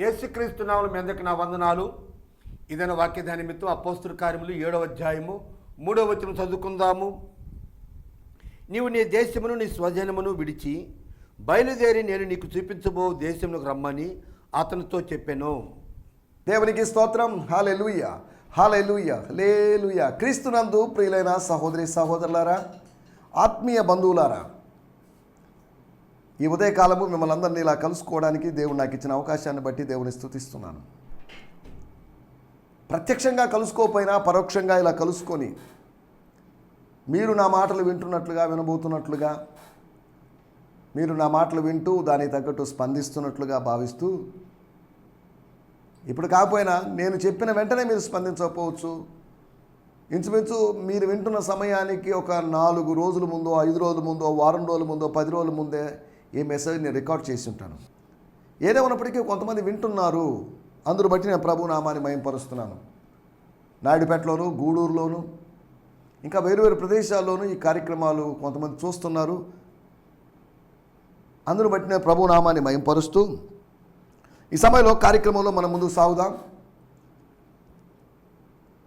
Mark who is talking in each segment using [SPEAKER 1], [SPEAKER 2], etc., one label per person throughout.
[SPEAKER 1] యేసుక్రీస్తు నామమున మీ అందరికి నా వందనాలు. ఇదైన వాక్య నిమిత్తం అపోస్తుల కార్యములు ఏడవ అధ్యాయము మూడవ వచనం చదువుకుందాము. నీవు నీ దేశమును నీ స్వజనమును విడిచి బయలుదేరి నేను నీకు చూపించబో దేశమునకు రమ్మని అతనితో చెప్పాను.
[SPEAKER 2] దేవునికి స్తోత్రం. హాలెలుయ హాలెలుయ లేలుయ క్రీస్తునందు ప్రియులైన సహోదరి సహోదరులారా ఆత్మీయ బంధువులారా ఈ ఉదయకాలము మిమ్మల్ని అందరినీ ఇలా కలుసుకోవడానికి దేవుడు నాకు ఇచ్చిన అవకాశాన్ని బట్టి దేవుని స్థుతిస్తున్నాను. ప్రత్యక్షంగా కలుసుకోపోయినా పరోక్షంగా ఇలా కలుసుకొని మీరు నా మాటలు వింటున్నట్లుగా వినబోతున్నట్లుగా మీరు నా మాటలు వింటూ దానికి తగ్గట్టు స్పందిస్తున్నట్లుగా భావిస్తూ ఇప్పుడు కాకపోయినా నేను చెప్పిన వెంటనే మీరు స్పందించకపోవచ్చు. ఇంచుమించు మీరు వింటున్న సమయానికి ఒక నాలుగు రోజుల ముందో ఐదు రోజుల ముందో వారం రోజుల ముందో పది రోజుల ముందే ఈ మెసేజ్ నేను రికార్డ్ చేసి ఉంటాను ఏదేమన్నప్పటికీ కొంతమంది వింటున్నారు. అందరు బట్టి నేను ప్రభు నామాన్ని మయంపరుస్తున్నాను. నాయుడుపేటలోను గూడూరులోను ఇంకా వేరు వేరు ప్రదేశాల్లోనూ ఈ కార్యక్రమాలు కొంతమంది చూస్తున్నారు. అందరు బట్టి నేను ప్రభు నామాన్ని మయంపరుస్తూ ఈ సమయంలో కార్యక్రమంలో మనం ముందుకు సాగుదాం.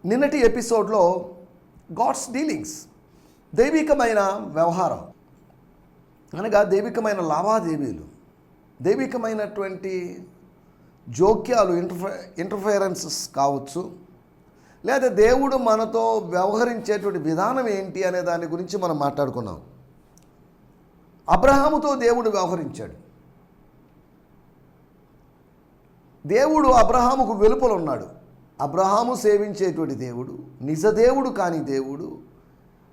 [SPEAKER 2] నిన్నటి ఎపిసోడ్లో గాడ్స్ డీలింగ్స్ దైవికమైన వ్యవహారం అనగా దైవికమైన లావాదేవీలు దైవికమైనటువంటి జోక్యాలు ఇంటర్ఫై ఇంటర్ఫైరెన్సెస్ కావచ్చు లేదా దేవుడు మనతో వ్యవహరించేటువంటి విధానం ఏంటి అనే దాని గురించి మనం మాట్లాడుకున్నాం. అబ్రహాముతో దేవుడు వ్యవహరించాడు. దేవుడు అబ్రహాముకు వెలుపల ఉన్నాడు. అబ్రహాము సేవించేటువంటి దేవుడు నిజ దేవుడు కాని దేవుడు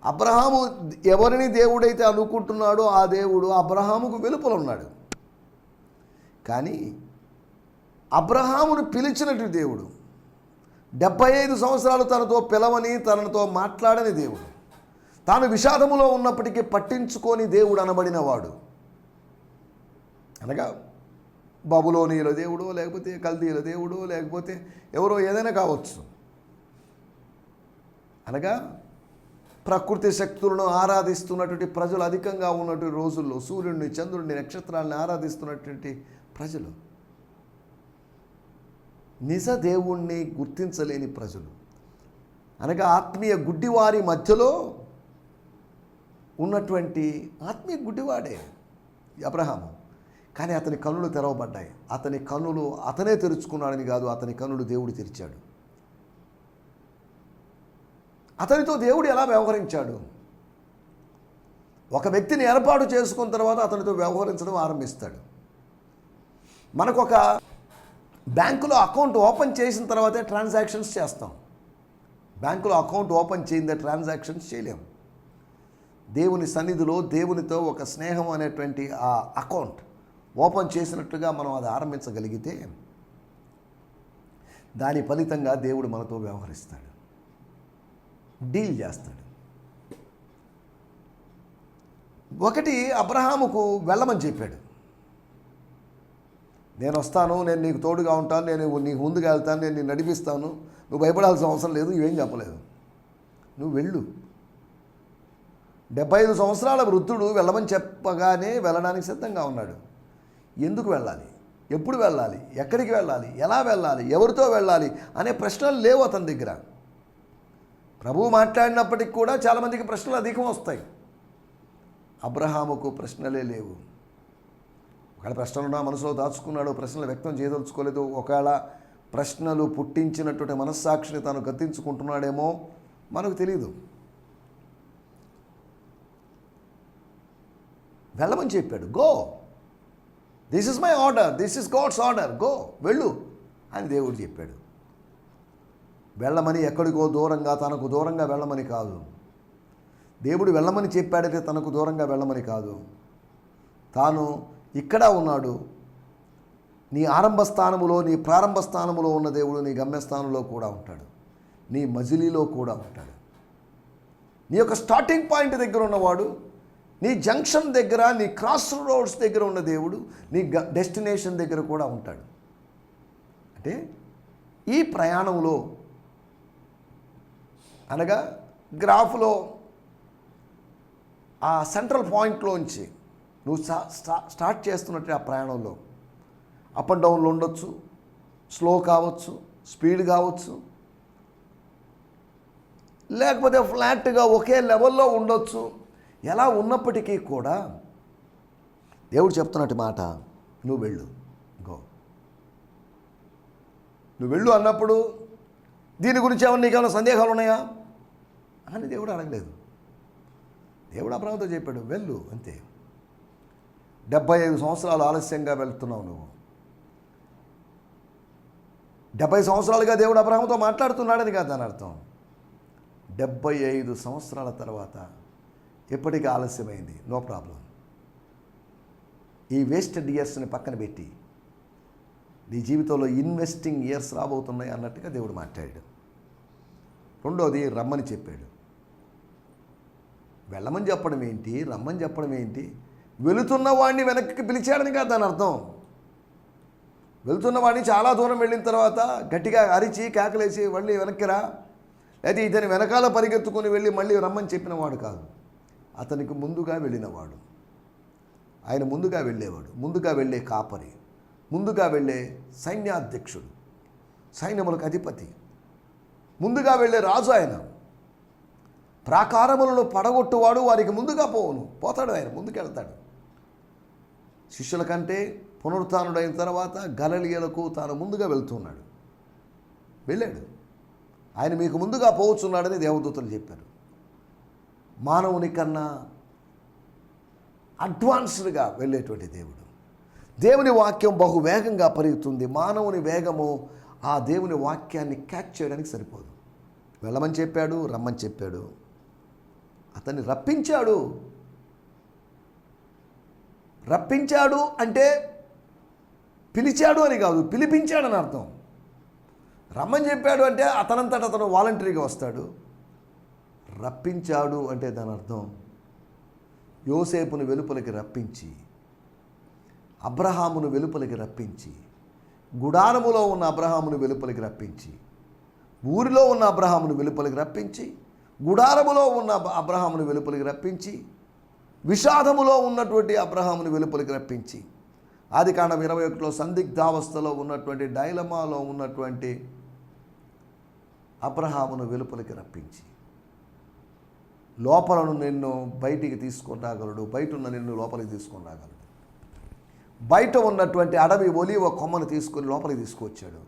[SPEAKER 2] అబ్రహాము ఎవరిని దేవుడైతే అనుకుంటున్నాడో ఆ దేవుడు అబ్రహాముకు వెలుపల ఉన్నాడు కానీ అబ్రహామును పిలిచినట్టు దేవుడు డెబ్బై ఐదు సంవత్సరాలు తనతో పిలవని తనతో మాట్లాడని దేవుడు తాను విషాదములో ఉన్నప్పటికీ పట్టించుకొని దేవుడు అనబడినవాడు. అనగా బబులోనియుల దేవుడో లేకపోతే కల్దీల దేవుడో లేకపోతే ఎవరో ఏదైనా కావచ్చు. అనగా ప్రకృతి శక్తులను ఆరాధిస్తున్నటువంటి ప్రజలు అధికంగా ఉన్నటువంటి రోజుల్లో సూర్యుడిని చంద్రుడిని నక్షత్రాలను ఆరాధిస్తున్నటువంటి ప్రజలు. నిజ దేవుణ్ణి గుర్తించలేని ప్రజలు. అనగా ఆత్మీయ గుడ్డివారి మధ్యలో ఉన్నటువంటి ఆత్మీయ గుడ్డివాడే అబ్రహాము. కానీ అతని కన్నులు తెరవబడ్డాయి. అతని కన్నులు అతనే తెరుచుకున్నాడని కాదు అతని కన్నులు దేవుడు తెరిచాడు. అతనితో దేవుడు ఎలా వ్యవహరించాడు? ఒక వ్యక్తిని ఏర్పాటు చేసుకున్న తర్వాత అతనితో వ్యవహరించడం ఆరంభిస్తాడు. మనకు ఒక బ్యాంకులో అకౌంట్ ఓపెన్ చేసిన తర్వాతే ట్రాన్సాక్షన్స్ చేస్తాం. బ్యాంకులో అకౌంట్ ఓపెన్ చేయిందే ట్రాన్సాక్షన్స్ చేయలేము దేవుని సన్నిధిలో దేవునితో ఒక స్నేహం అనేటువంటి ఆ అకౌంట్ ఓపెన్ చేసినట్టుగా మనం అది ఆరంభించగలిగితే దాని ఫలితంగా దేవుడు మనతో వ్యవహరిస్తాడు. డీల్ చేస్తాడు. ఒకటి అబ్రహాముకు వెళ్ళమని చెప్పాడు. నేను వస్తాను నేను నీకు తోడుగా ఉంటాను నేను నీకు ముందుకు వెళ్తాను నేను నీకు నడిపిస్తాను నువ్వు భయపడాల్సిన అవసరం లేదు ఇవేం చెప్పలేదు. నువ్వు వెళ్ళు. డెబ్బై ఐదు సంవత్సరాల వృద్ధుడు వెళ్ళమని చెప్పగానే వెళ్ళడానికి సిద్ధంగా ఉన్నాడు. ఎందుకు వెళ్ళాలి? ఎప్పుడు వెళ్ళాలి? ఎక్కడికి వెళ్ళాలి? ఎలా వెళ్ళాలి? ఎవరితో వెళ్ళాలి? అనే ప్రశ్నలు లేవు అతని దగ్గర. ప్రభువు మాట్లాడినప్పటికి కూడా చాలామందికి ప్రశ్నలు అధికం వస్తాయి. అబ్రహాముకు ప్రశ్నలే లేవు. ఒకవేళ ప్రశ్నలు నా మనసులో దాచుకున్నాడు ప్రశ్నలు వ్యక్తం చేయదలుచుకోలేదు ఒకవేళ ప్రశ్నలు పుట్టించినటువంటి మనస్సాక్షిని తాను గతించుకుంటున్నాడేమో మనకు తెలియదు వెళ్ళమని చెప్పాడు go this is my order this is god's order go వెళ్ళు అని దేవుడు చెప్పాడు. వెళ్ళమని ఎక్కడికో దూరంగా తనకు దూరంగా వెళ్ళమని కాదు. దేవుడు వెళ్ళమని చెప్పాడైతే తనకు దూరంగా వెళ్ళమని కాదు. తాను ఇక్కడ ఉన్నాడు. నీ ఆరంభ స్థానములో నీ ప్రారంభ స్థానములో ఉన్న దేవుడు నీ గమ్యస్థానంలో కూడా ఉంటాడు. నీ మజిలీలో కూడా ఉంటాడు. నీ యొక్క స్టార్టింగ్ పాయింట్ దగ్గర ఉన్నవాడు నీ జంక్షన్ దగ్గర నీ క్రాస్ రోడ్స్ దగ్గర ఉన్న దేవుడు నీ గ డెస్టినేషన్ దగ్గర కూడా ఉంటాడు. అంటే ఈ ప్రయాణంలో అనగా గ్రాఫ్లో ఆ సెంట్రల్ పాయింట్లోంచి నువ్వు స్టా- స్టా- స్టార్ట్ చేస్తున్నట్టు ఆ ప్రయాణంలో. అప్ అండ్ డౌన్లో ఉండొచ్చు స్లో కావచ్చు స్పీడ్ కావచ్చు లేకపోతే ఫ్లాట్గా ఒకే లెవెల్లో ఉండొచ్చు. ఎలా ఉన్నప్పటికీ కూడా దేవుడు చెప్తున్నట్టు మాట నువ్వు వెళ్ళు గో. నువ్వు వెళ్ళు అన్నప్పుడు దీని గురించి ఏమన్నా నీకేమైనా సందేహాలు ఉన్నాయా? అని దేవుడు అడగలేదు. దేవుడు అబ్రహంతో చెప్పాడు వెళ్ళు అంతే. డెబ్బై ఐదు సంవత్సరాలు ఆలస్యంగా వెళ్తున్నావు నువ్వు. డెబ్బై సంవత్సరాలుగా దేవుడు అబ్రహంతో మాట్లాడుతున్నాడని కాదు దాని అర్థం. డెబ్బై ఐదు సంవత్సరాల తర్వాత ఎప్పటికీ ఆలస్యమైంది. No problem. ఈ వేస్టెడ్ ఇయర్స్ని పక్కన పెట్టి నీ జీవితంలో ఇన్వెస్టింగ్ ఇయర్స్ రాబోతున్నాయి అన్నట్టుగా దేవుడు మాట్లాడాడు. రెండోది రమ్మని చెప్పాడు. వెళ్ళమని చెప్పడం ఏంటి? రమ్మని చెప్పడం ఏంటి? వెళుతున్న వాడిని వెనక్కి పిలిచాడని కాదు దాని అర్థం. వెళ్తున్న వాడిని చాలా దూరం వెళ్ళిన తర్వాత గట్టిగా అరిచి కేకలేసి మళ్ళీ వెనక్కి రా. అయితే ఇతని వెనకాల పరిగెత్తుకొని వెళ్ళి మళ్ళీ రమ్మని చెప్పిన వాడు కాదు. అతనికి ముందుగా వెళ్ళినవాడు ఆయన ముందుగా వెళ్ళేవాడు. ముందుగా వెళ్ళే కాపరి. ముందుగా వెళ్ళే సైన్యాధ్యక్షుడు. సైన్యములకు అధిపతి. ముందుగా వెళ్ళే రాజు ఆయన. ప్రాకారములను పడగొట్టువాడు వారికి ముందుగా పోవును. పోతాడు ఆయన ముందుకెళ్తాడు. శిష్యుల కంటే పునరుత్డైన తర్వాత గలలియలకు తాను ముందుగా వెళ్తున్నాడు. వెళ్ళాడు. ఆయన మీకు ముందుగా పోవచ్చున్నాడని దేవదూతలు చెప్పారు. మానవుని కన్నా అడ్వాన్స్డ్గా వెళ్ళేటువంటి దేవుడు. దేవుని వాక్యం బహు వేగంగా పెరుగుతుంది. మానవుని వేగము ఆ దేవుని వాక్యాన్ని క్యాచ్ చేయడానికి సరిపోదు. వెళ్ళమని చెప్పాడు రమ్మని చెప్పాడు. అతన్ని రప్పించాడు. రప్పించాడు అంటే పిలిచాడు అని కాదు పిలిపించాడని అర్థం. రమ్మని చెప్పాడు అంటే అతనంతట అతను వాలంటరీగా వస్తాడు. రప్పించాడు అంటే దాని అర్థం యోసేపును వెలుపలికి రప్పించి అబ్రహామును వెలుపలికి రప్పించి గుడారములో ఉన్న అబ్రహామును వెలుపలికి రప్పించి ఊరిలో ఉన్న అబ్రహామును వెలుపలికి రప్పించి గుడారములో ఉన్న అబ్రహామును వెలుపలికి రప్పించి విషాదములో ఉన్నటువంటి అబ్రహామును వెలుపలికి రప్పించి ఆది కాండం ఇరవై ఒకటిలో సందిగ్ధావస్థలో ఉన్నటువంటి డైలమాలో ఉన్నటువంటి అబ్రహామును వెలుపలికి రప్పించి లోపలను నిన్ను బయటికి తీసుకొని రాగలడు బయట ఉన్న నిన్ను లోపలికి తీసుకొని రాగలడు. బయట ఉన్నటువంటి అడవి ఒలివ కొమ్మను తీసుకొని లోపలికి తీసుకొచ్చాడు.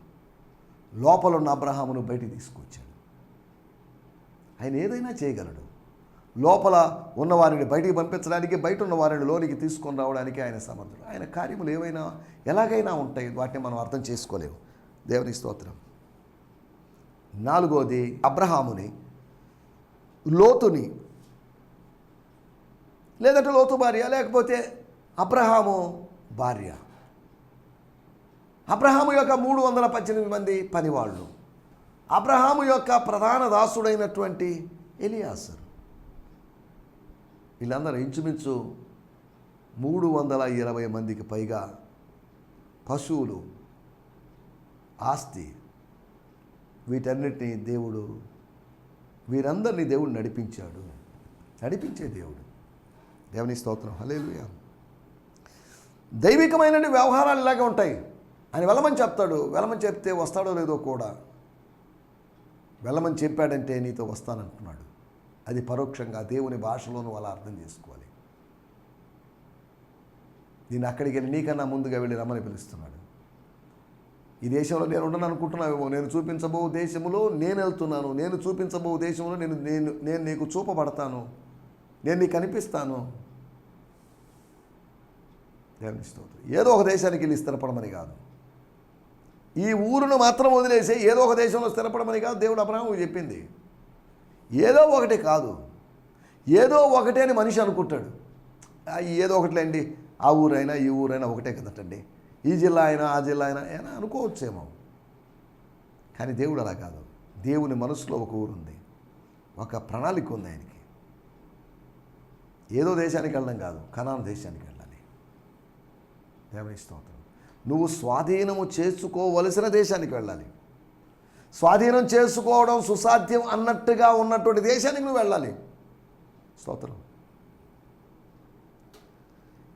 [SPEAKER 2] లోపల ఉన్న అబ్రహామును బయటికి తీసుకొచ్చాడు. ఆయన ఏదైనా చేయగలడు. లోపల ఉన్నవారిని బయటికి పంపించడానికి బయట ఉన్నవారిని లోనికి తీసుకొని రావడానికి ఆయన సమర్థుడు. ఆయన కార్యములు ఏవైనా ఎలాగైనా ఉంటాయి. వాటిని మనం అర్థం చేసుకోలేము. దేవుని స్తోత్రం. నాలుగోది అబ్రహాముని లోతుని లేదంటే లోతు భార్య లేకపోతే అబ్రహాము భార్య. అబ్రహాము యొక్క మూడు వందల పద్దెనిమిది మంది పనివాళ్ళు. అబ్రహాము యొక్క ప్రధాన దాసుడైనటువంటి ఎలియాసరు. వీళ్ళందరూ ఇంచుమించు మూడు వందల ఇరవై మందికి పైగా పశువులు ఆస్తి వీటన్నిటినీ దేవుడు వీరందరినీ దేవుడు నడిపించాడు. నడిపించే దేవుడు. దేవుని స్తోత్రం. హలేలుయా దైవికమైన వ్యవహారాలు ఇలాగే ఉంటాయి. ఆయన వెళ్ళమని చెప్తాడు. వెళ్ళమని చెప్తే వస్తాడో లేదో కూడా. వెళ్ళమని చెప్పాడంటే నీతో వస్తానంటున్నాడు అది పరోక్షంగా దేవుని భాషలోనూ అలా అర్థం చేసుకోవాలి. నేను అక్కడికి వెళ్ళి నీకన్నా ముందుగా వెళ్ళి రమ్మని పిలుస్తున్నాడు. ఈ దేశంలో నేను ఉండను అనుకుంటున్నావేమో నేను చూపించబో దేశంలో నేను వెళ్తున్నాను నేను చూపించబో దేశంలో నేను నేను నేను నీకు చూపబడతాను నేను నీకు కనిపిస్తాను. దేవుని స్తోత్రం. ఏదో ఒక దేశానికి వెళ్ళి స్థిరపడమని కాదు. ఈ ఊరును మాత్రం వదిలేసి ఏదో ఒక దేశంలో స్థిరపడమని కాదు దేవుడు అబ్రహాము చెప్పింది. ఏదో ఒకటి కాదు. ఏదో ఒకటే అని మనిషి అనుకుంటాడు. ఏదో ఒకటిలేండి ఆ ఊరైనా ఈ ఊరైనా ఒకటే కదటండి. ఈ జిల్లా అయినా ఆ జిల్లా అయినా అయినా అనుకోవచ్చేమో. కానీ దేవుడు అలా కాదు. దేవుని మనసులో ఒక ఊరుంది ఒక ప్రణాళిక ఉంది ఆయనకి. ఏదో దేశానికి వెళ్ళడం కాదు కనాన దేశానికి వెళ్ళాలి. దేవుని స్తోత్రం. నువ్వు స్వాధీనము చేసుకోవలసిన దేశానికి వెళ్ళాలి. స్వాధీనం చేసుకోవడం సుసాధ్యం అన్నట్టుగా ఉన్నటువంటి దేశానికి నువ్వు వెళ్ళాలి. స్తోత్రం.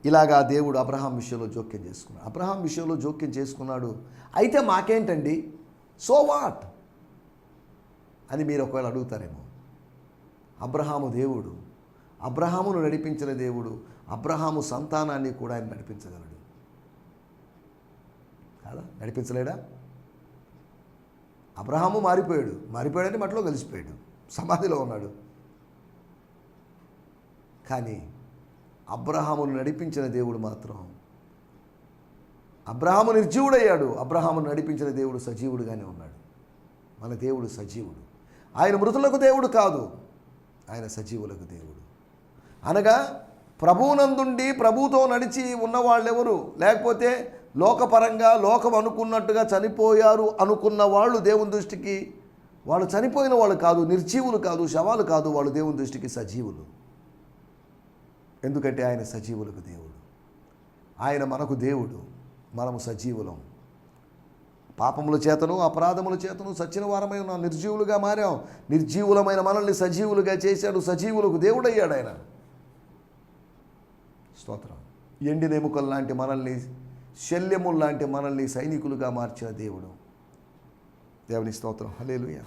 [SPEAKER 2] ఇలాగా దేవుడు అబ్రహాం విషయంలో జోక్యం చేసుకున్నాడు. అబ్రహాం విషయంలో జోక్యం చేసుకున్నాడు. అయితే మాకేంటండి? So what? అని మీరు ఒకవేళ అడుగుతారేమో. అబ్రహాము దేవుడు అబ్రహామును నడిపించిన దేవుడు అబ్రహాము సంతానాన్ని కూడా ఆయన నడిపించగలడు. కాదా? నడిపించలేడా? అబ్రహాము మారిపోయాడు. మారిపోయాడని మట్లో కలిసిపోయాడు. సమాధిలో ఉన్నాడు. కానీ అబ్రహామును నడిపించిన దేవుడు మాత్రం అబ్రహాము నిర్జీవుడయ్యాడు. అబ్రహామును నడిపించిన దేవుడు సజీవుడుగానే ఉన్నాడు. మన దేవుడు సజీవుడు. ఆయన మృతులకు దేవుడు కాదు. ఆయన సజీవులకు దేవుడు. అనగా ప్రభువునందుండి ప్రభుతో నడిచి ఉన్నవాళ్ళెవరు? లేకపోతే లోకపరంగా లోకం అనుకున్నట్టుగా చనిపోయారు అనుకున్న వాళ్ళు దేవుని దృష్టికి వాళ్ళు చనిపోయిన వాళ్ళు కాదు నిర్జీవులు కాదు శవాలు కాదు వాళ్ళు దేవుని దృష్టికి సజీవులు. ఎందుకంటే ఆయన సజీవులకు దేవుడు. ఆయన మనకు దేవుడు. మనము సజీవులం. పాపముల చేతను అపరాధముల చేతను సచ్చిన వారమై ఉన్నాం. నిర్జీవులుగా మారాం. నిర్జీవులమైన మనల్ని సజీవులుగా చేశాడు. సజీవులకు దేవుడయ్యాడు ఆయన. స్తోత్రం. ఎండిన ఎముకలు లాంటి మనల్ని శల్యములు లాంటి మనల్ని సైనికులుగా మార్చిన దేవుడు. దేవుని స్తోత్రం. హలేలుయ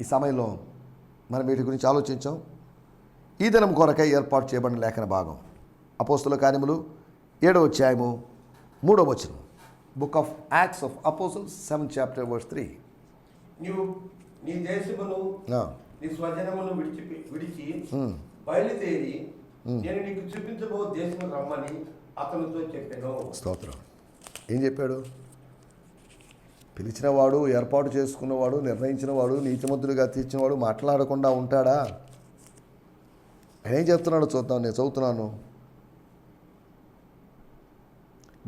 [SPEAKER 2] ఈ సమయంలో మనం వీటి గురించి ఆలోచించాం. ఈ దినం కొరకై ఏర్పాటు చేయబడిన లేఖన భాగం. అపోస్తుల కార్యములు ఏడవ అధ్యాయము మూడవ వచనం. Book of Acts of apostles seven chapter verse three
[SPEAKER 1] నీవు నీ దేశమును నీ స్వజనమును విడిచి విడిచి. బయలుదేరి నేను నీకు చూపించబో దేశం రమ్మని అతనితో చెప్పాను.
[SPEAKER 2] స్తోత్రం. ఏం చెప్పాడు? పిలిచినవాడు ఏర్పాటు చేసుకున్నవాడు నిర్ణయించినవాడు నీతిమంతుడిగా తీర్చినవాడు మాట్లాడకుండా ఉంటాడా? ఏం చెప్తున్నాడో చూద్దాం నేను చదువుతున్నాను.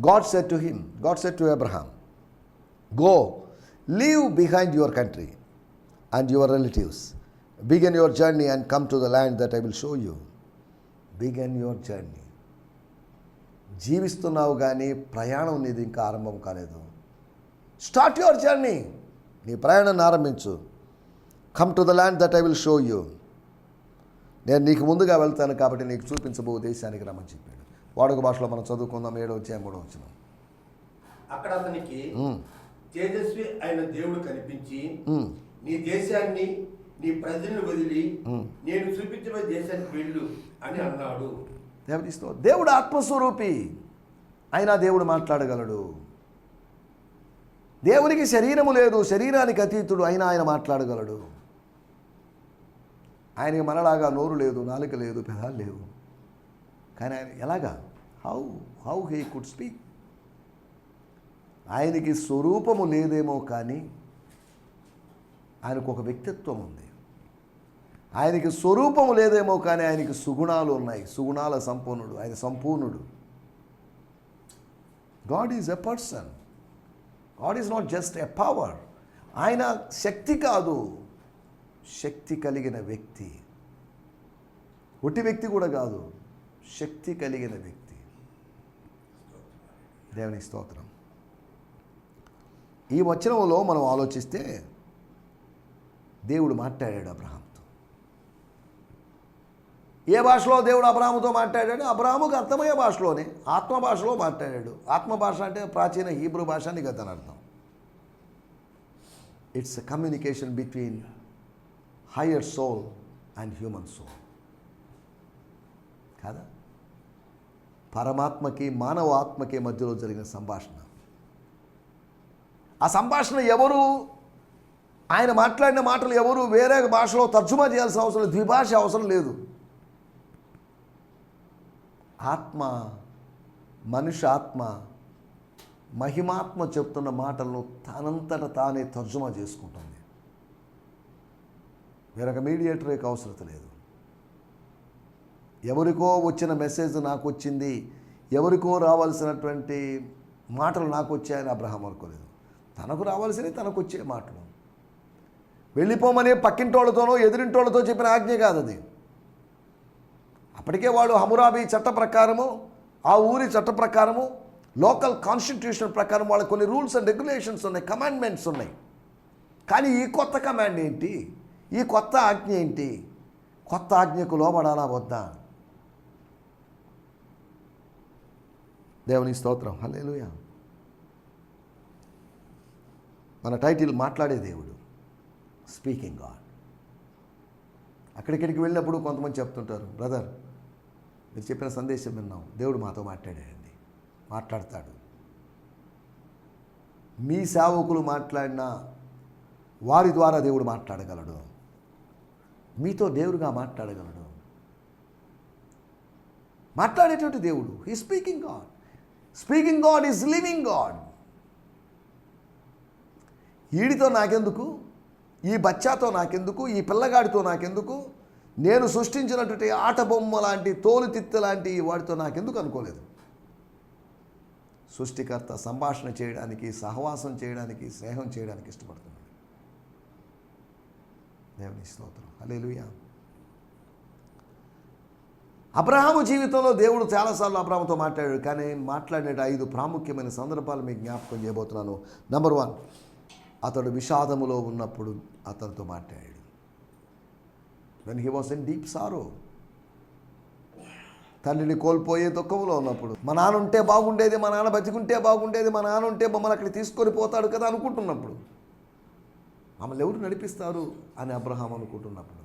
[SPEAKER 2] God said to him God said to Abraham go leave behind your country and your relatives begin your journey and come to the land that I will show you begin your journey. జీవిస్తున్నావు కానీ ప్రయాణం నీది ఇంకా ఆరంభం కాలేదు. Start your journey. నీ ప్రయాణాన్ని ఆరంభించు. Come to the land that I will show you నేను నీకు ముందుగా వెళ్తాను కాబట్టి నీకు చూపించబో దేశానికి రమ్మని చెప్పాడు. వాడుక భాషలో మనం చదువుకుందాం. ఏడో వచ్చాం కూడా వచ్చినాం
[SPEAKER 1] అక్కడ అతనికి తేజస్వి అయిన దేవుడు కనిపించి. నీ దేశాన్ని నీ ప్రజలను వదిలి నేను చూపించబోయే దేశానికి వెళ్ళు అని అన్నాడు.
[SPEAKER 2] దేవుడిస్తూ దేవుడు ఆత్మస్వరూపి. అయినా దేవుడు మాట్లాడగలడు. దేవునికి శరీరము లేదు శరీరానికి అతీతుడు అయినా ఆయన మాట్లాడగలడు. ఆయనకి మనలాగా నోరు లేదు నాలుక లేదు పెదాలు లేవు. కానీ ఆయన ఎలాగా? How how he could speak ఆయనకి స్వరూపము లేదేమో కానీ ఆయనకు ఒక వ్యక్తిత్వం ఉంది. ఆయనకి స్వరూపము లేదేమో కానీ ఆయనకి సుగుణాలు ఉన్నాయి. సుగుణాల సంపూర్ణుడు ఆయన సంపూర్ణుడు. God is a person God is not just a power ఆయన శక్తి కాదు. శక్తి కలిగిన వ్యక్తి. ఒట్టి వ్యక్తి కూడా కాదు. శక్తి కలిగిన వ్యక్తి. దేవుని స్తోత్రం. ఈ వచనంలో మనం ఆలోచిస్తే దేవుడు మాట్లాడాడు అబ్రహాం. ఏ భాషలో దేవుడు అబ్రాహముతో మాట్లాడాడు? అబ్రాహముకు అర్థమయ్యే భాషలోనే ఆత్మ భాషలో మాట్లాడాడు. ఆత్మ భాష అంటే ప్రాచీన హీబ్రూ భాష అని కదా అర్థం. It's communication between higher soul and human soul కాదా? పరమాత్మకి మానవ ఆత్మకి మధ్యలో జరిగిన సంభాషణ. ఆ సంభాషణ ఎవరు? ఆయన మాట్లాడిన మాటలు ఎవరు? వేరే భాషలో తర్జుమా చేయాల్సిన అవసరం ద్విభాష అవసరం లేదు. ఆత్మ మనిషి ఆత్మ మహిమాత్మ చెప్తున్న మాటలను తనంతట తానే తర్జుమా చేసుకుంటుంది. వేరొక మీడియేటర్కి అవసరం లేదు. ఎవరికో వచ్చిన మెసేజ్ నాకు వచ్చింది ఎవరికో రావాల్సినటువంటి మాటలు నాకు వచ్చాయని అబ్రహం అనుకోలేదు. తనకు రావాల్సినవి తనకు వచ్చే మాటలు. వెళ్ళిపోమని పక్కింటోళ్ళతోనో ఎదిరింటోళ్ళతో చెప్పిన ఆజ్ఞ కాదు అది అప్పటికే వాళ్ళు హమురాబీ చట్ట ప్రకారము ఆ ఊరి చట్ట ప్రకారము లోకల్ కాన్స్టిట్యూషన్ ప్రకారం వాళ్ళు కొన్ని రూల్స్ అండ్ రెగ్యులేషన్స్ ఉన్నాయి కమాండ్మెంట్స్ ఉన్నాయి. కానీ ఈ కొత్త కమాండ్ ఏంటి? ఈ కొత్త ఆజ్ఞ ఏంటి? కొత్త ఆజ్ఞకు లోబడాలా వద్దా? దేవుని స్తోత్రం. హలేలుయ మన టైటిల్ మాట్లాడే దేవుడు. Speaking God. అక్కడిక్కడికి వెళ్ళినప్పుడు కొంతమంది చెప్తుంటారు బ్రదర్ మీరు చెప్పిన సందేశం విన్నాం. దేవుడు మాతో మాట్లాడాడండి. మాట్లాడతాడు. మీ సేవకులు మాట్లాడిన వారి ద్వారా దేవుడు మాట్లాడగలడు. మీతో దేవుడుగా మాట్లాడగలడు. మాట్లాడేటువంటి దేవుడు. He speaking God speaking God is living God ఈడితో నాకెందుకు? ఈ బచ్చాతో నాకెందుకు? ఈ పిల్లగాడితో నాకెందుకు? నేను సృష్టించినటువంటి ఆట బొమ్మ లాంటి తోలుతిత్తె లాంటి వాడితో నాకెందుకు అనుకోలేదు? సృష్టికర్త సంభాషణ చేయడానికి సహవాసం చేయడానికి స్నేహం చేయడానికి ఇష్టపడుతున్నాడు. దేవుని స్తోత్రం. అలేలుయా అబ్రహాము జీవితంలో దేవుడు చాలాసార్లు అబ్రహాముతో మాట్లాడాడు కానీ మాట్లాడిన ఐదు ప్రాముఖ్యమైన సందర్భాలు మీకు జ్ఞాపకం చేయబోతున్నాను. నెంబర్ వన్ అతడు విషాదములో ఉన్నప్పుడు అతనితో మాట్లాడాడు. When he was in deep sorrow తండ్రిని కోల్పోయే దుఃఖంలో ఉన్నప్పుడు మా నాన్న ఉంటే బాగుండేది మా నాన్న బతికుంటే బాగుండేది మా నాన్న ఉంటే మమ్మల్ని అక్కడ తీసుకొని పోతాడు కదా అనుకుంటున్నప్పుడు. మమ్మల్ని ఎవరు నడిపిస్తారు అని అబ్రహాం అనుకుంటున్నప్పుడు.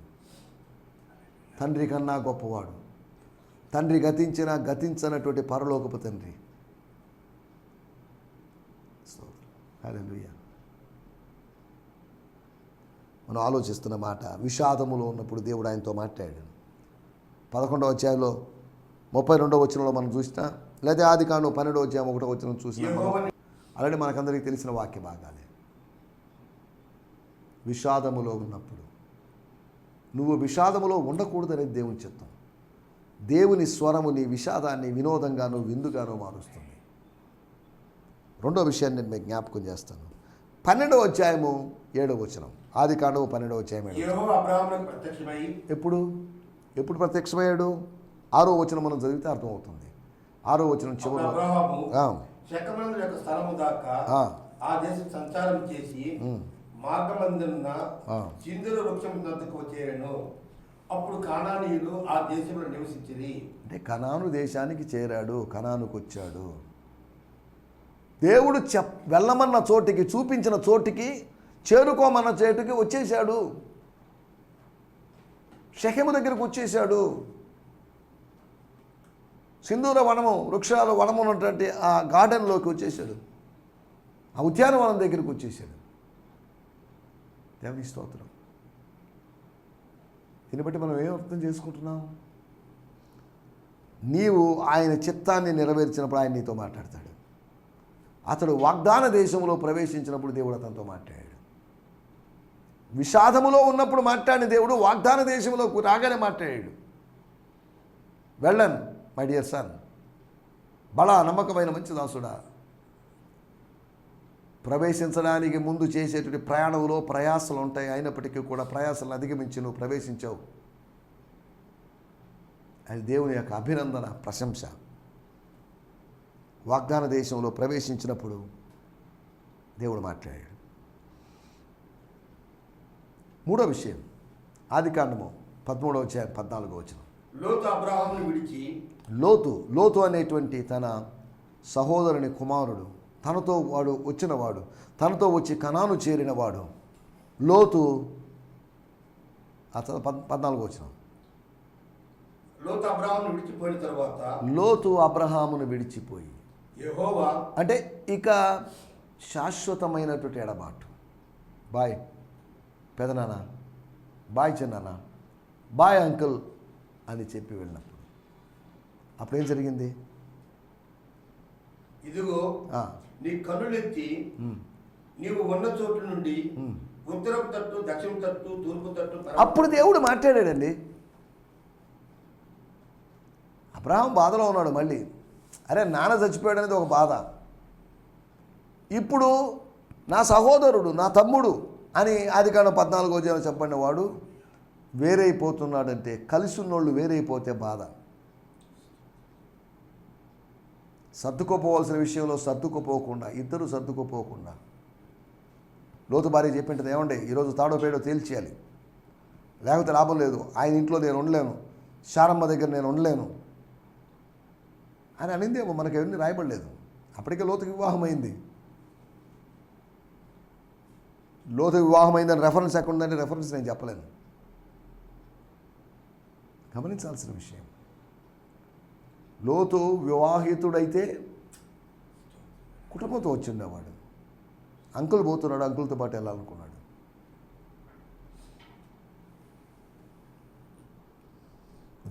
[SPEAKER 2] తండ్రి కన్నా గొప్పవాడు. తండ్రి గతించిన గతించనటువంటి పరలోకపు తండ్రి. హల్లెలూయా. మనం ఆలోచిస్తున్న మాట విషాదములో ఉన్నప్పుడు దేవుడు ఆయనతో మాట్లాడాడు. పదకొండవ అధ్యాయంలో ముప్పై రెండవ వచనంలో మనం చూసినా లేదా ఆది కాండం పన్నెండవ అధ్యాయం ఒకటో వచనం చూసినా మనం అలాగే మనకందరికీ తెలిసిన వాక్య భాగాలే విషాదములో ఉన్నప్పుడు. నువ్వు విషాదములో ఉండకూడదనేది దేవుని చిత్తం. దేవుని స్వరము నీ విషాదాన్ని వినోదంగాను విందుగాను మారుస్తుంది. రెండో విషయాన్ని నేను మీకు జ్ఞాపకం చేస్తాను. పన్నెండవ అధ్యాయము ఏడవ వచనం. ఆది కాండము పన్నెండవ
[SPEAKER 1] ప్రత్యక్షమై
[SPEAKER 2] ఎప్పుడు? ఎప్పుడు ప్రత్యక్షమయ్యాడు? ఆరో వచనం మనం చదివితే అర్థమవుతుంది. ఆరో వచనం ఆ,
[SPEAKER 1] దేశం సంచారం చేసి. మార్గమందున్న. చిందుల వృక్షం వచ్చేయను అప్పుడు ఆ దేశంలో నివసించిరి.
[SPEAKER 2] అంటే కనాను దేశానికి చేరాడు కనానుకు వచ్చాడు. దేవుడు చెప్ వెళ్ళమన్న చోటికి చూపించిన చోటికి చేరుకోమన్న చేటుకి వచ్చేసాడు షహెము దగ్గరకు వచ్చేసాడు సింధూర వనము వృక్షాలు వనము ఉన్నటువంటి ఆ గార్డెన్లోకి వచ్చేసాడు ఆ ఉద్యానవనం దగ్గరికి వచ్చేసాడు దేవుని స్తోత్రం. దీన్ని బట్టి మనం ఏం అర్థం చేసుకుంటున్నాం? నీవు ఆయన చిత్తాన్ని నెరవేర్చినప్పుడు ఆయన నీతో మాట్లాడతాడు. అతడు వాగ్దాన దేశంలో ప్రవేశించినప్పుడు దేవుడు అతనితో మాట్లాడాడు. విషాదములో ఉన్నప్పుడు మాట్లాడిన దేవుడు వాగ్దాన దేశంలో రాగానే మాట్లాడాడు. వెళ్ళన్ మై డియర్ సన్ బడా నమ్మకమైన మంచి దాసుడా. ప్రవేశించడానికి ముందు చేసేటువంటి ప్రయాణంలో ప్రయాసలు ఉంటాయి. అయినప్పటికీ కూడా ప్రయాసాలను అధిగమించి నువ్వు ప్రవేశించావు. అది దేవుని యొక్క అభినందన ప్రశంస. వాగ్దాన దేశంలో ప్రవేశించినప్పుడు దేవుడు మాట్లాడాడు. మూడో విషయం ఆది కాండము పదమూడవ అధ్యాయం పద్నాలుగో వచ్చిన
[SPEAKER 1] లోతు అబ్రహామును విడిచి
[SPEAKER 2] లోతు లోతు అనేటువంటి తన సహోదరుని కుమారుడు తనతో వాడు వచ్చినవాడు తనతో వచ్చి కనాను చేరినవాడు. లోతు అతను పద్ పద్నాలుగు వచ్చిన
[SPEAKER 1] లోతు అబ్రహామును విడిచిపోయిన తర్వాత
[SPEAKER 2] లోతు అబ్రహామును విడిచిపోయి
[SPEAKER 1] యెహోవా
[SPEAKER 2] అంటే ఇక శాశ్వతమైనటువంటి ఎడబాటు. బాయ్. పెదనాన్న బాయ్ చిన్నాన్న బాయ్ అంకుల్ అని చెప్పి వెళ్ళినప్పుడు అప్పుడు ఏం జరిగింది?
[SPEAKER 1] ఇదిగో నీ కన్నులెత్తి నీవు ఉన్న చోటు నుండి
[SPEAKER 2] ఉమ్.
[SPEAKER 1] ఉత్తరపు తట్టు దక్షిణ తట్టు తూర్పు తట్టు
[SPEAKER 2] అప్పుడు దేవుడు మాట్లాడాడండి. అబ్రహాం బాధలో ఉన్నాడు మళ్ళీ. అరే నాన్న చచ్చిపోయాడు అనేది ఒక బాధ. ఇప్పుడు నా సహోదరుడు నా తమ్ముడు అని ఆది పద్నాలుగో అధ్యాయం చెప్పండి. వాడు వేరైపోతున్నాడంటే కలిసి ఉన్నోళ్ళు వేరైపోతే బాధ. సర్దుకోపోవాల్సిన విషయంలో సర్దుకుపోకుండా ఇద్దరు సర్దుకుపోకుండా. లోతు భార్య చెప్పింటది ఏమండి? ఈరోజు తాడో పేడో తేల్చేయాలి. లేకపోతే లాభం లేదు. ఆయన ఇంట్లో నేను ఉండలేను. శారమ్మ దగ్గర నేను ఉండలేను. అని అనిందేమో మనకు ఎవరిని రాయబడలేదు. అప్పటికే లోతుకి వివాహం అయింది లోతు వివాహం అయిందని రెఫరెన్స్ ఎక్కడ ఉందంటే రెఫరెన్స్ నేను చెప్పలేను. గమనించాల్సిన విషయం. లోతు వివాహితుడైతే కుటుంబంతో వచ్చిండేవాడు అంకుల్ పోతున్నాడు అంకుల్తో పాటు వెళ్ళాలనుకున్నాడు.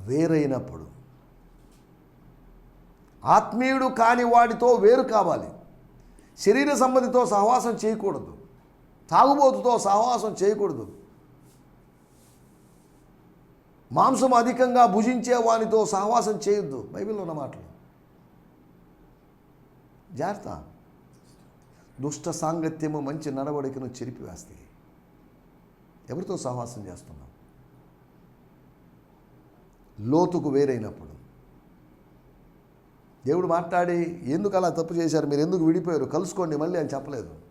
[SPEAKER 2] వేరైనప్పుడు ఆత్మీయుడు కాని వాడితో వేరు కావాలి. శరీర సంబంధితో సహవాసం చేయకూడదు. తాగుబోతుతో సహవాసం చేయకూడదు. మాంసం అధికంగా భుజించే వానితో సహవాసం చేయొద్దు. బైబిల్లో ఉన్న మాటలు. జాగ్రత్త. దుష్ట సాంగత్యము మంచి నడవడికను చెరిపివేస్తాయి ఎవరితో సహవాసం చేస్తున్నాం లోతుకు వేరైనప్పుడు. దేవుడు మాట్లాడి ఎందుకు అలా తప్పు చేశారు? మీరు ఎందుకు విడిపోయారు? కలుసుకోండి మళ్ళీ అని చెప్పలేదు.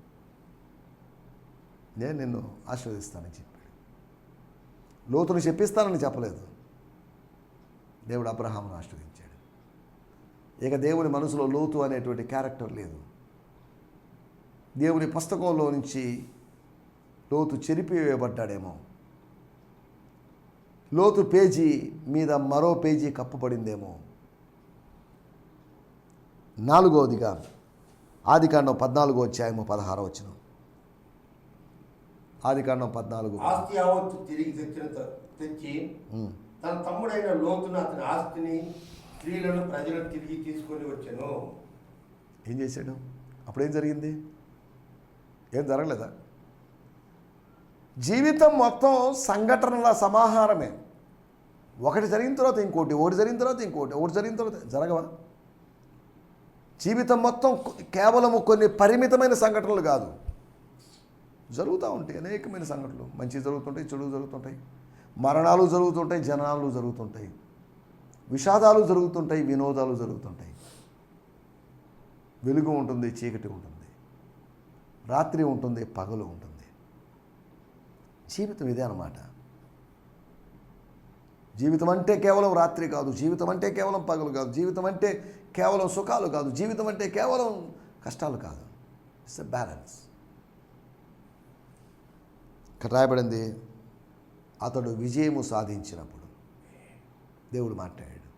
[SPEAKER 2] నేను నిన్ను ఆశీర్వదిస్తానని చెప్పాడు. లోతును చెప్పిస్తానని చెప్పలేదు. దేవుడు అబ్రహామును ఆశీర్వదించాడు. ఇక దేవుని మనసులో లోతు అనేటువంటి క్యారెక్టర్ లేదు. దేవుని పుస్తకంలో నుంచి లోతు చెరిపివేయబడ్డాడేమో. లోతు పేజీ మీద మరో పేజీ కప్పబడిందేమో నాలుగవదిగా ఆదికాండం పద్నాలుగో అధ్యాయము పదహారో వచ్చిన ఆదికాండం పద్నాలుగు.
[SPEAKER 1] ఆస్తి యావత్తు తిరిగి తెచ్చిన తెచ్చి. తన తమ్ముడైన లోతును అతని ఆస్తిని స్త్రీలను ప్రజలను తిరిగి తీసుకొని వచ్చాను.
[SPEAKER 2] ఏం చేశాడు? అప్పుడేం జరిగింది? ఏం జరగలేదా? జీవితం మొత్తం సంఘటనల సమాహారమే. ఒకటి జరిగిన తర్వాత ఇంకోటి ఒకటి జరిగిన తర్వాత ఇంకోటి ఒకటి జరిగిన తర్వాత జరగవా? జీవితం మొత్తం కేవలము కొన్ని పరిమితమైన సంఘటనలు కాదు. జరుగుతూ ఉంటాయి అనేకమైన సంఘటనలు. మంచి జరుగుతుంటాయి చెడు జరుగుతుంటాయి. మరణాలు జరుగుతుంటాయి జననాలు జరుగుతుంటాయి. విషాదాలు జరుగుతుంటాయి వినోదాలు జరుగుతుంటాయి. వెలుగు ఉంటుంది చీకటి ఉంటుంది. రాత్రి ఉంటుంది పగలు ఉంటుంది. జీవితం ఇదే అన్నమాట. జీవితం అంటే కేవలం రాత్రి కాదు జీవితం అంటే కేవలం పగలు కాదు జీవితం అంటే కేవలం సుఖాలు కాదు జీవితం అంటే కేవలం కష్టాలు కాదు. ఇట్స్ ఎ బ్యాలెన్స్ ఇక్కడ రాయబడింది అతడు విజయము సాధించినప్పుడు. దేవుడు మాట్లాడాడు.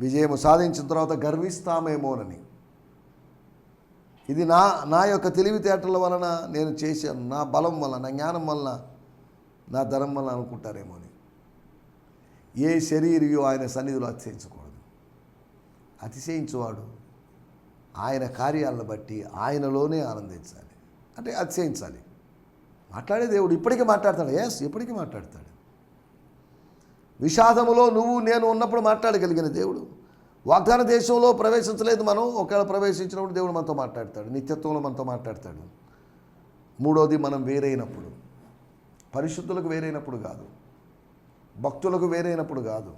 [SPEAKER 2] విజయము సాధించిన తర్వాత గర్విస్తామేమోనని. ఇది నా నా యొక్క తెలివితేటల వలన నేను చేశాను నా బలం వలన నా జ్ఞానం వలన నా ధనం వలన అనుకుంటారేమో అని ఏ శరీరియో ఆయన సన్నిధిలో అతిశయించకూడదు. అతిశయించువాడు ఆయన కార్యాలను బట్టి ఆయనలోనే ఆనందించాలి. అంటే అతిశయించాలి. మాట్లాడే దేవుడు ఇప్పటికీ మాట్లాడతాడు. ఎస్ ఇప్పటికీ మాట్లాడతాడు. విషాదములో నువ్వు నేను ఉన్నప్పుడు మాట్లాడగలిగిన దేవుడు. వాగ్దాన దేశంలో ప్రవేశించలేదు మనం ఒకవేళ ప్రవేశించినప్పుడు దేవుడు మనతో మాట్లాడతాడు. నిత్యత్వంలో మనతో మాట్లాడతాడు. మూడోది మనం వేరైనప్పుడు. పరిశుద్ధులకు వేరైనప్పుడు కాదు. భక్తులకు వేరైనప్పుడు కాదు.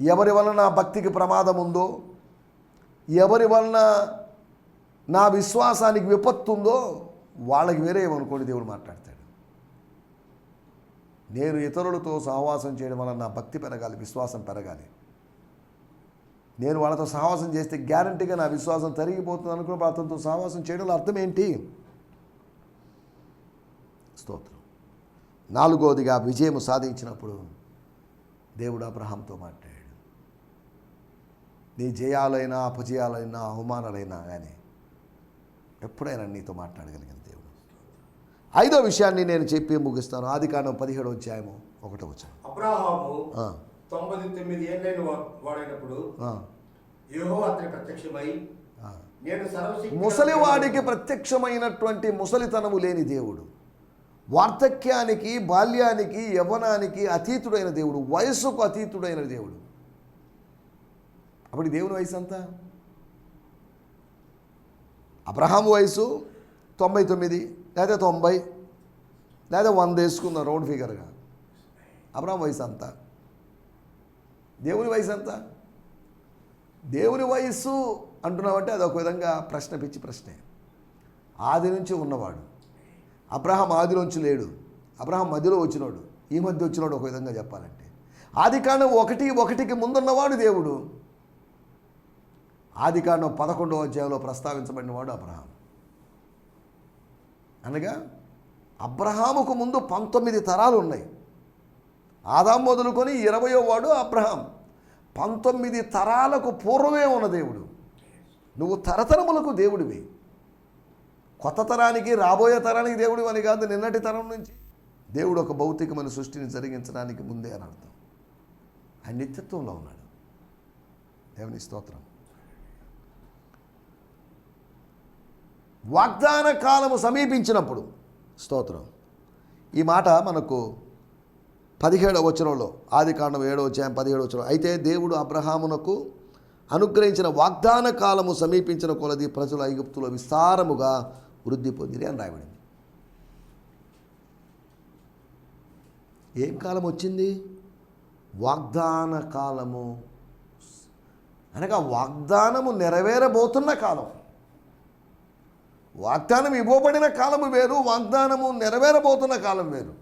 [SPEAKER 2] ఎవరి వలన నా భక్తికి ప్రమాదం ఉందో ఎవరి వలన నా విశ్వాసానికి విపత్తు ఉందో వాళ్ళకి వేరే ఏమనుకోండి దేవుడు మాట్లాడతాడు. నేను ఇతరులతో సహవాసం చేయడం వల్ల నా భక్తి పెరగాలి విశ్వాసం పెరగాలి. నేను వాళ్ళతో సహవాసం చేస్తే గ్యారంటీగా నా విశ్వాసం తరిగిపోతుంది అనుకున్న అతనితో సహవాసం చేయడంలో అర్థం ఏంటి? స్తోత్రం. నాలుగోదిగా విజయం సాధించినప్పుడు దేవుడు అబ్రహాంతో మాట్లాడాడు. నీ జయాలైనా అపజయాలైనా అవమానాలైనా కానీ ఎప్పుడైనా నీతో మాట్లాడగలిగిన. ఐదో విషయాన్ని నేను చెప్పి ముగిస్తాను. ఆది కాండం పదిహేడు అధ్యాయము ఒకటో వచ్చాను
[SPEAKER 1] అబ్రాహాము తొంభై తొమ్మిది ఏళ్ళైన వాడైనప్పుడు యోహో అతని ప్రత్యక్షమై నేను
[SPEAKER 2] ముసలివాడికి ప్రత్యక్షమైనటువంటి ముసలితనము లేని దేవుడు. వార్ధక్యానికి బాల్యానికి యవ్వనానికి అతీతుడైన దేవుడు. వయస్సుకు అతీతుడైన దేవుడు. అప్పుడు దేవుని వయసు ఎంత? అబ్రహాం వయసు తొంభై తొమ్మిది లేదా తొంభై లేదా వంద వేసుకుందాం రౌండ్ ఫిగర్గా అబ్రాహం వయసు అంత దేవుని వయసు అంత దేవుని వయస్సు అంటున్నావంటే అది ఒక విధంగా ప్రశ్న పిచ్చి ప్రశ్నే. ఆది నుంచి ఉన్నవాడు. అబ్రహాం ఆదిలోంచి లేడు. అబ్రహాం మధ్యలో వచ్చినోడు. ఈ మధ్య వచ్చినోడు ఒక విధంగా చెప్పాలంటే. ఆది కాండం ఒకటి ఒకటికి ముందున్నవాడు దేవుడు. ఆది కాండం పదకొండవ అధ్యాయంలో ప్రస్తావించబడిన వాడు అబ్రహాం. అనగా అబ్రహాముకు ముందు పంతొమ్మిది తరాలు ఉన్నాయి ఆదాం మొదలుకొని ఇరవయో వాడు అబ్రహాం. పంతొమ్మిది తరాలకు పూర్వమే ఉన్న దేవుడు. నువ్వు తరతరములకు దేవుడివి. కొత్త తరానికి రాబోయే తరానికి దేవుడు అని కాదు నిన్నటి తరం నుంచి దేవుడు ఒక భౌతికమైన సృష్టిని జరిగించడానికి ముందే అని అర్థం. ఆయన నిత్యత్వంలో ఉన్నాడు. దేవుని స్తోత్రం. వాగ్దాన కాలము సమీపించినప్పుడు స్తోత్రం. ఈ మాట మనకు పదిహేడవ వచనంలో ఆది కాండం ఏడవ వచ్చాయం పదిహేడవ వచనం అయితే దేవుడు అబ్రహామునకు అనుగ్రహించిన వాగ్దాన కాలము సమీపించిన కొలది ప్రజలు ఐగుప్తులో విస్తారముగా వృద్ధి పొందిరి అని రాయబడింది. ఏం కాలం వచ్చింది? వాగ్దాన కాలము. అనగా వాగ్దానము నెరవేరబోతున్న కాలం. వాగ్దానం ఇవ్వబడిన కాలము వేరు వాగ్దానము నెరవేరబోతున్న కాలం వేరు.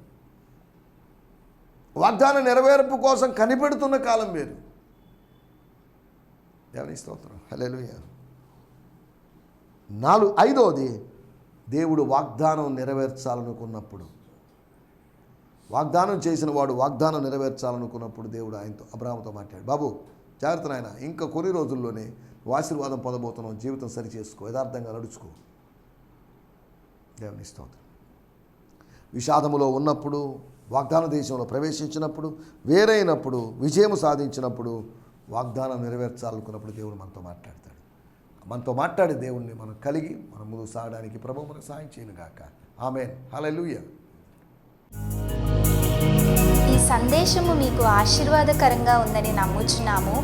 [SPEAKER 2] వాగ్దాన నెరవేర్పు కోసం కనిపెడుతున్న కాలం వేరు. దేవుని స్తోత్రం. హల్లెలూయా. నాలుగు ఐదవది దేవుడు వాగ్దానం నెరవేర్చాలనుకున్నప్పుడు. వాగ్దానం చేసిన వాడు వాగ్దానం నెరవేర్చాలనుకున్నప్పుడు దేవుడు ఆయనతో అబ్రాహంతో మాట్లాడు. బాబు జాగ్రత్త నాయన ఇంకా కొన్ని రోజుల్లోనే ఆశీర్వాదం పొందబోతున్నావు. జీవితం సరి చేసుకో యథార్థంగా నడుచుకో. దేవుని స్తోత్రం. విషాదములో ఉన్నప్పుడు వాగ్దాన దేశంలో ప్రవేశించినప్పుడు వేరైనప్పుడు విజయం సాధించినప్పుడు వాగ్దానం నెరవేర్చాలనుకున్నప్పుడు దేవుడు మనతో మాట్లాడతాడు. మనతో మాట్లాడే దేవుణ్ణి మనం కలిగి మనం ముందుకు సాగడానికి ప్రభు మనకు సాయం చేయనుగాక. ఆమె హల్లెలూయా.
[SPEAKER 3] ఈ సందేశము మీకు ఆశీర్వాదకరంగా ఉందని నమ్ముచున్నాము.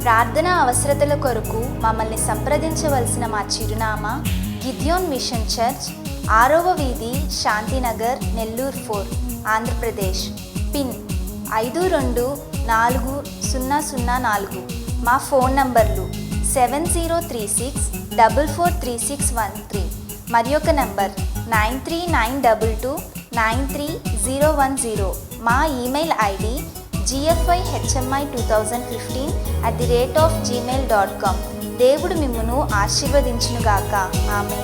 [SPEAKER 3] ప్రార్థన అవసరతల కొరకు మమ్మల్ని సంప్రదించవలసిన మా చిరునామా గిద్యోన్ మిషన్ చర్చ్ ఆరవ వీధి శాంతినగర్ నెల్లూరు ఫోర్ ఆంధ్రప్రదేశ్. పిన్ ఐదు రెండు నాలుగు సున్నా సున్నా నాలుగు. మా ఫోన్ నంబర్లు seven zero three six double four three six one three. మరి ఒక number nine three nine double two nine three zero one zero. మా email ID GFI HMI two thousand fifteen at the rate of Gmail dot com. దేవుడు మిమ్మును ఆశీర్వదించునుగాక. ఆమె